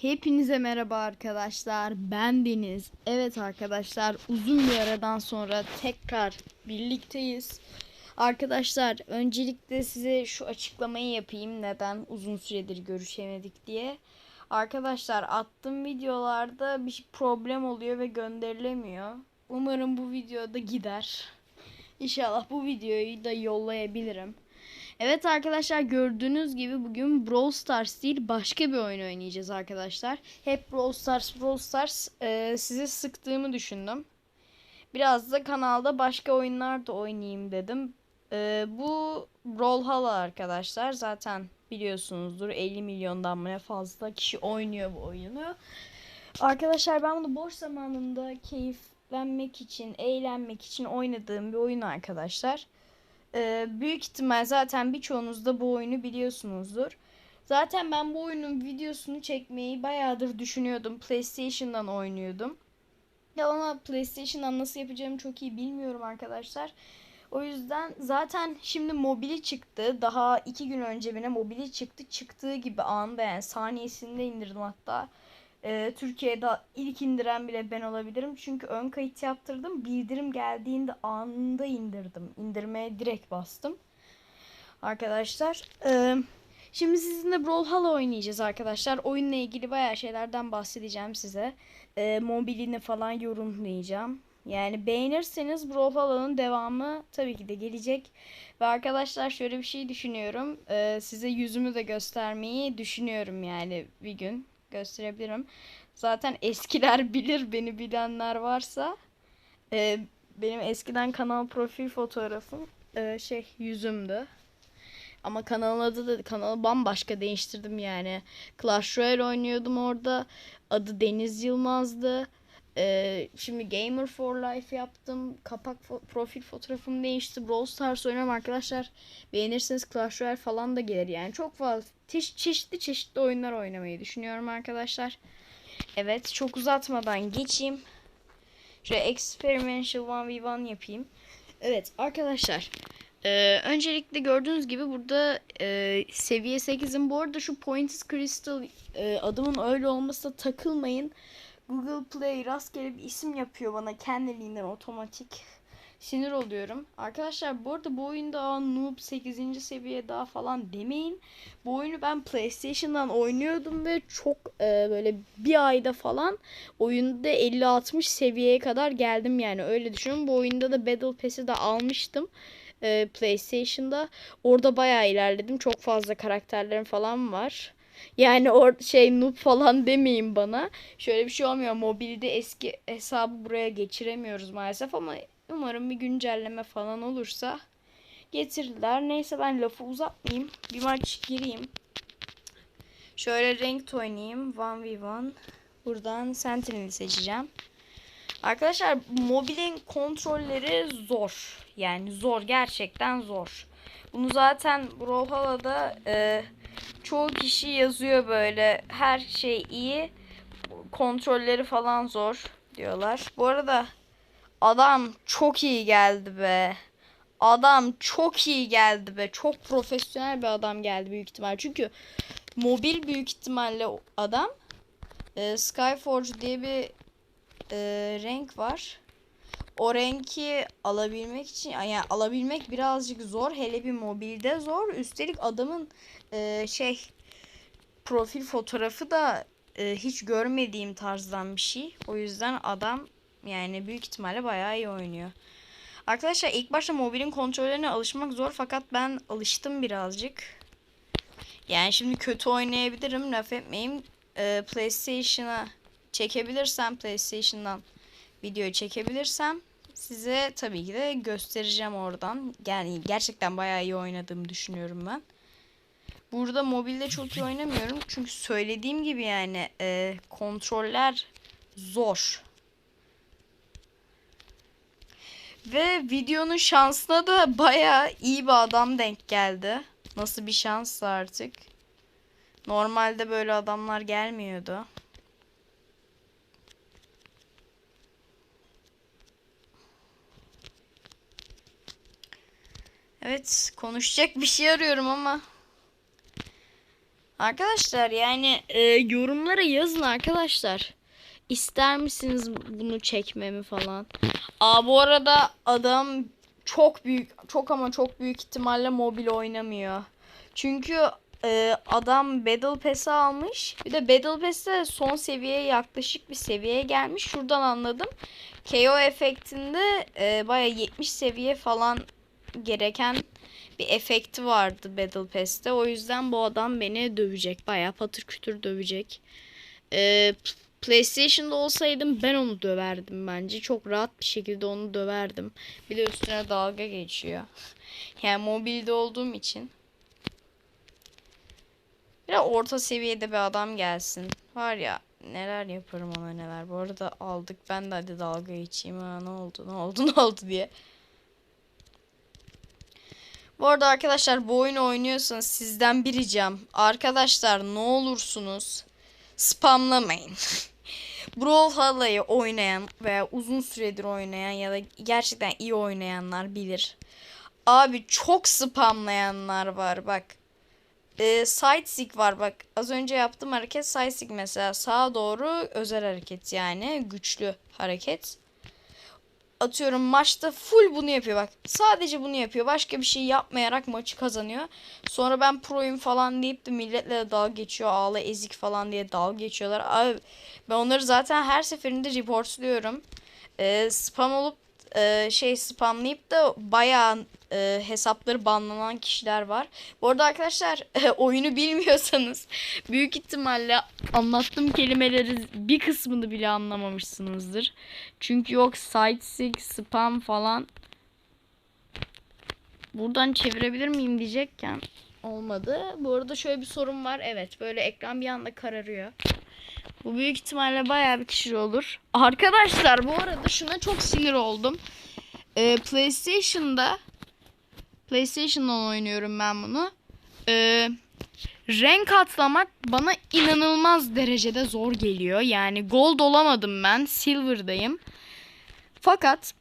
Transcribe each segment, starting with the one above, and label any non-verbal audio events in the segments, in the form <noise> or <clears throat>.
Hepinize merhaba arkadaşlar. Ben Deniz. Evet arkadaşlar uzun bir aradan sonra tekrar birlikteyiz. Arkadaşlar öncelikle size şu açıklamayı yapayım neden uzun süredir görüşemedik diye. Arkadaşlar attığım videolarda bir problem oluyor ve gönderilemiyor. Umarım bu videoda gider. İnşallah bu videoyu da yollayabilirim. Evet arkadaşlar gördüğünüz gibi bugün Brawl Stars değil başka bir oyun oynayacağız arkadaşlar. Hep Brawl Stars Brawl Stars e, sizi sıktığımı düşündüm. Biraz da kanalda başka oyunlar da oynayayım dedim. E, bu Brawlhalla arkadaşlar zaten biliyorsunuzdur 50 milyondan mı ne fazla kişi oynuyor bu oyunu. Arkadaşlar ben bunu boş zamanımda keyiflenmek için, eğlenmek için oynadığım bir oyun arkadaşlar. Ee, büyük ihtimal zaten birçoğunuz da bu oyunu biliyorsunuzdur. Zaten ben bu oyunun videosunu çekmeyi bayağıdır düşünüyordum. PlayStation'dan oynuyordum. Ya ama PlayStation'dan nasıl yapacağımı çok iyi bilmiyorum arkadaşlar. O yüzden zaten şimdi mobili çıktı. Daha iki gün önce bile mobili çıktı. Çıktığı gibi anında yani saniyesinde indirdim hatta. Ee, Türkiye'de ilk indiren bile ben olabilirim. Çünkü ön kayıt yaptırdım. Bildirim geldiğinde anında indirdim. İndirmeye direkt bastım. Arkadaşlar. Ee, şimdi sizinle Brawlhalla oynayacağız arkadaşlar. Oyunla ilgili bayağı şeylerden bahsedeceğim size. Ee, mobilini falan yorumlayacağım. Yani beğenirseniz Brawlhalla'nın devamı tabii ki de gelecek. Ve arkadaşlar şöyle bir şey düşünüyorum. Ee, size yüzümü de göstermeyi düşünüyorum yani bir gün gösterebilirim. Zaten eskiler <laughs> bilir beni bilenler varsa. Ee, benim eskiden kanal profil fotoğrafım e, şey yüzümdü. Ama kanalın adı da kanalı bambaşka değiştirdim yani. Clash Royale oynuyordum orada. Adı Deniz Yılmaz'dı. Ee, şimdi Gamer for Life yaptım. Kapak fo- profil fotoğrafım değişti. Brawl Stars oynuyorum arkadaşlar. Beğenirseniz Clash Royale falan da gelir yani. Çok fazla çeş- çeşitli çeşitli oyunlar oynamayı düşünüyorum arkadaşlar. Evet çok uzatmadan geçeyim. Şöyle Experimental 1v1 yapayım. Evet arkadaşlar. Ee, öncelikle gördüğünüz gibi burada e, seviye 8'in bu arada şu Pointless Crystal e, adımın öyle olmasına takılmayın. Google Play rastgele bir isim yapıyor bana kendiliğinden otomatik. Sinir oluyorum. Arkadaşlar bu arada bu oyunda noob 8. seviye daha falan demeyin. Bu oyunu ben PlayStation'dan oynuyordum ve çok e, böyle bir ayda falan oyunda 50-60 seviyeye kadar geldim yani öyle düşünün. Bu oyunda da Battle Pass'i de almıştım e, PlayStation'da. Orada bayağı ilerledim. Çok fazla karakterlerim falan var. Yani or şey noob falan demeyin bana. Şöyle bir şey olmuyor. Mobilde eski hesabı buraya geçiremiyoruz maalesef ama umarım bir güncelleme falan olursa getirirler. Neyse ben lafı uzatmayayım. Bir maç gireyim. Şöyle renk oynayayım. 1v1. Buradan Sentinel'i seçeceğim. Arkadaşlar mobilin kontrolleri zor. Yani zor. Gerçekten zor. Bunu zaten Brawlhalla'da e, çoğu kişi yazıyor böyle. Her şey iyi. Kontrolleri falan zor diyorlar. Bu arada adam çok iyi geldi be. Adam çok iyi geldi be. Çok profesyonel bir adam geldi büyük ihtimal. Çünkü mobil büyük ihtimalle adam e, Skyforge diye bir e, renk var. O renki alabilmek için yani alabilmek birazcık zor. Hele bir mobilde zor. Üstelik adamın e, şey profil fotoğrafı da e, hiç görmediğim tarzdan bir şey. O yüzden adam yani büyük ihtimalle bayağı iyi oynuyor. Arkadaşlar ilk başta mobilin kontrollerine alışmak zor fakat ben alıştım birazcık. Yani şimdi kötü oynayabilirim laf etmeyeyim. Ee, PlayStation'a çekebilirsem PlayStation'dan video çekebilirsem size tabii ki de göstereceğim oradan. Yani gerçekten bayağı iyi oynadığımı düşünüyorum ben. Burada mobilde çok iyi oynamıyorum. Çünkü söylediğim gibi yani e, kontroller zor. Ve videonun şansına da bayağı iyi bir adam denk geldi. Nasıl bir şanssa artık. Normalde böyle adamlar gelmiyordu. Evet konuşacak bir şey arıyorum ama Arkadaşlar yani e, yorumlara yazın arkadaşlar. İster misiniz bunu çekmemi falan? Aa bu arada adam çok büyük çok ama çok büyük ihtimalle mobil oynamıyor. Çünkü e, adam Battle Pass'ı almış. Bir de Battle Pass'te son seviyeye yaklaşık bir seviyeye gelmiş. Şuradan anladım. KO efektinde e, baya 70 seviye falan gereken bir efekti vardı Battle Pass'te. O yüzden bu adam beni dövecek. Baya patır kütür dövecek. E, PlayStation'da olsaydım ben onu döverdim bence. Çok rahat bir şekilde onu döverdim. Bir de üstüne dalga geçiyor. <laughs> Yani mobilde olduğum için. Bir de orta seviyede bir adam gelsin. Var ya neler yaparım ona neler. Bu arada aldık ben de hadi dalga geçeyim. Ha, ne oldu ne oldu <laughs> ne oldu diye. Bu arada arkadaşlar bu oyunu oynuyorsanız sizden bir ricam. Arkadaşlar ne olursunuz spamlamayın. <laughs> Brawlhalla'yı oynayan veya uzun süredir oynayan ya da gerçekten iyi oynayanlar bilir. Abi çok spamlayanlar var bak. Ee, side var bak. Az önce yaptığım hareket side mesela. Sağa doğru özel hareket yani. Güçlü hareket. Atıyorum maçta full bunu yapıyor bak. Sadece bunu yapıyor. Başka bir şey yapmayarak maçı kazanıyor. Sonra ben proyum falan deyip de milletle de dalga geçiyor. Ağla ezik falan diye dalga geçiyorlar. Abi ben onları zaten her seferinde reportluyorum. Ee, spam olup e, şey spamlayıp da bayağı e, hesapları banlanan kişiler var. Bu arada arkadaşlar e, <laughs> oyunu bilmiyorsanız büyük ihtimalle anlattığım kelimeleri bir kısmını bile anlamamışsınızdır. Çünkü yok site spam falan buradan çevirebilir miyim diyecekken olmadı. Bu arada şöyle bir sorun var. Evet böyle ekran bir anda kararıyor. Bu büyük ihtimalle bayağı bir kişi olur. Arkadaşlar bu arada şuna çok sinir oldum. Ee, PlayStation'da PlayStation'dan oynuyorum ben bunu. Ee, renk atlamak bana inanılmaz derecede zor geliyor. Yani gold olamadım ben. Silver'dayım. Fakat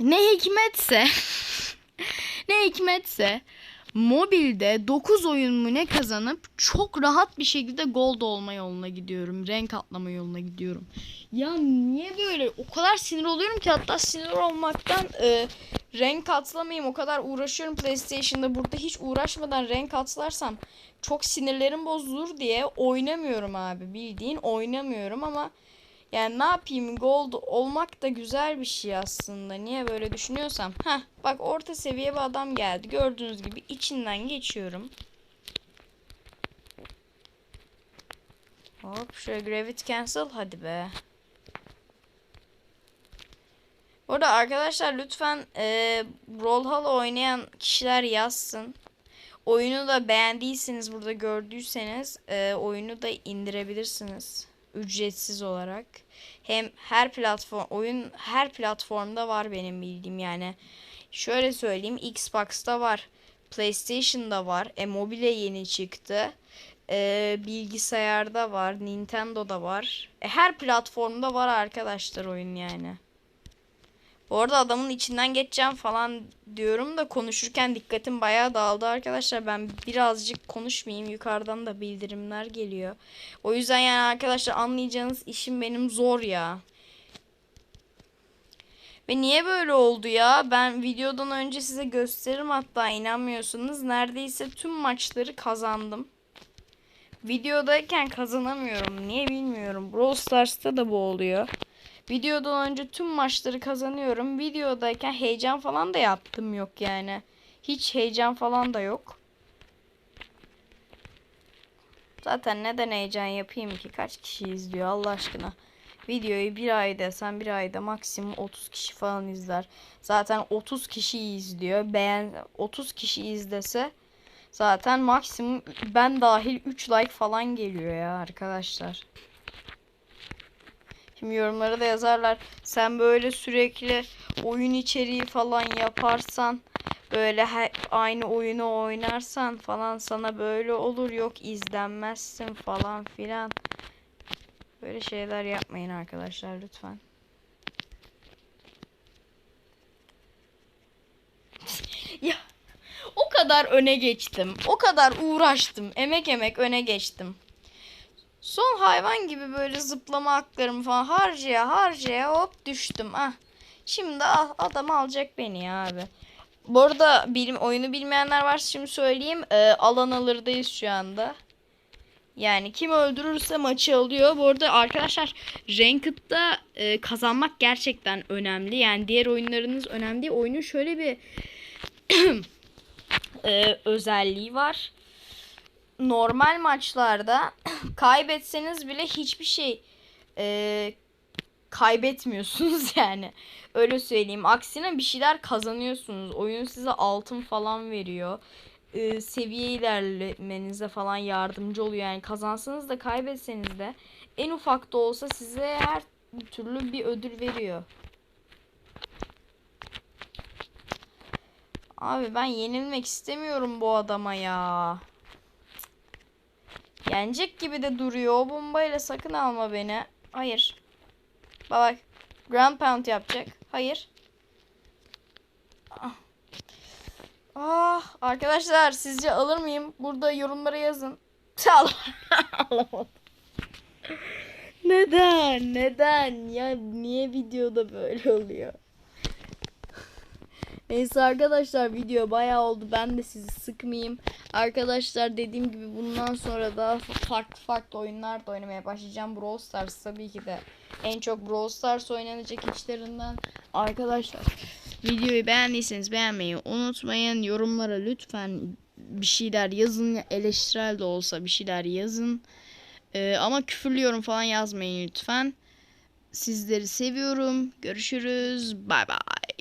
ne hikmetse <laughs> ne hikmetse mobilde 9 oyun mu ne kazanıp çok rahat bir şekilde gold olma yoluna gidiyorum. Renk atlama yoluna gidiyorum. Ya niye böyle? O kadar sinir oluyorum ki hatta sinir olmaktan e, renk atlamayayım. O kadar uğraşıyorum PlayStation'da. Burada hiç uğraşmadan renk atlarsam çok sinirlerim bozulur diye oynamıyorum abi. Bildiğin oynamıyorum ama yani ne yapayım gold olmak da güzel bir şey aslında. Niye böyle düşünüyorsam. Heh bak orta seviye bir adam geldi. Gördüğünüz gibi içinden geçiyorum. Hop şöyle gravity cancel hadi be. Orada arkadaşlar lütfen e, Brawlhalla oynayan kişiler yazsın. Oyunu da beğendiyseniz burada gördüyseniz e, oyunu da indirebilirsiniz ücretsiz olarak. Hem her platform oyun her platformda var benim bildiğim yani. Şöyle söyleyeyim Xbox'ta var. PlayStation'da var. E mobile yeni çıktı. E, bilgisayarda var. Nintendo'da var. E, her platformda var arkadaşlar oyun yani. Bu arada adamın içinden geçeceğim falan diyorum da konuşurken dikkatim bayağı dağıldı arkadaşlar. Ben birazcık konuşmayayım. Yukarıdan da bildirimler geliyor. O yüzden yani arkadaşlar anlayacağınız işim benim zor ya. Ve niye böyle oldu ya? Ben videodan önce size gösteririm hatta inanmıyorsunuz. Neredeyse tüm maçları kazandım. Videodayken kazanamıyorum. Niye bilmiyorum. Brawl Stars'ta da bu oluyor. Videodan önce tüm maçları kazanıyorum. Videodayken heyecan falan da yaptım yok yani. Hiç heyecan falan da yok. Zaten neden heyecan yapayım ki? Kaç kişi izliyor Allah aşkına. Videoyu bir ayda sen bir ayda maksimum 30 kişi falan izler. Zaten 30 kişi izliyor. Beğen 30 kişi izlese zaten maksimum ben dahil 3 like falan geliyor ya arkadaşlar. Şimdi yorumlara da yazarlar. Sen böyle sürekli oyun içeriği falan yaparsan böyle her, aynı oyunu oynarsan falan sana böyle olur yok izlenmezsin falan filan. Böyle şeyler yapmayın arkadaşlar lütfen. <laughs> ya o kadar öne geçtim. O kadar uğraştım. Emek emek öne geçtim. Son hayvan gibi böyle zıplama haklarımı falan harcaya harcaya hop düştüm. Ah. Şimdi al, adam alacak beni ya abi. Bu arada bilim oyunu bilmeyenler varsa şimdi söyleyeyim. Ee, alan alırdayız şu anda. Yani kim öldürürse maçı alıyor. Bu arada arkadaşlar Ranked'da e, kazanmak gerçekten önemli. Yani diğer oyunlarınız önemli değil. Oyunun şöyle bir <clears throat> e, özelliği var. Normal maçlarda <clears throat> kaybetseniz bile hiçbir şey e, kaybetmiyorsunuz <laughs> yani. Öyle söyleyeyim. Aksine bir şeyler kazanıyorsunuz. Oyun size altın falan veriyor. E, seviye ilerlemenize falan yardımcı oluyor. Yani kazansanız da kaybetseniz de en ufak da olsa size her türlü bir ödül veriyor. Abi ben yenilmek istemiyorum bu adama ya. Yenecek gibi de duruyor. O bombayla sakın alma beni. Hayır. Bak bak. Ground pound yapacak. Hayır. Ah. Ah, arkadaşlar sizce alır mıyım? Burada yorumlara yazın. Al. <laughs> Neden? Neden? Ya niye videoda böyle oluyor? Neyse arkadaşlar video bayağı oldu. Ben de sizi sıkmayayım. Arkadaşlar dediğim gibi bundan sonra daha farklı farklı oyunlar da oynamaya başlayacağım. Brawl Stars tabii ki de en çok Brawl Stars oynanacak içlerinden. Arkadaşlar videoyu beğendiyseniz beğenmeyi unutmayın. Yorumlara lütfen bir şeyler yazın. Eleştirel de olsa bir şeyler yazın. Ee, ama küfürlü yorum falan yazmayın lütfen. Sizleri seviyorum. Görüşürüz. Bay bay.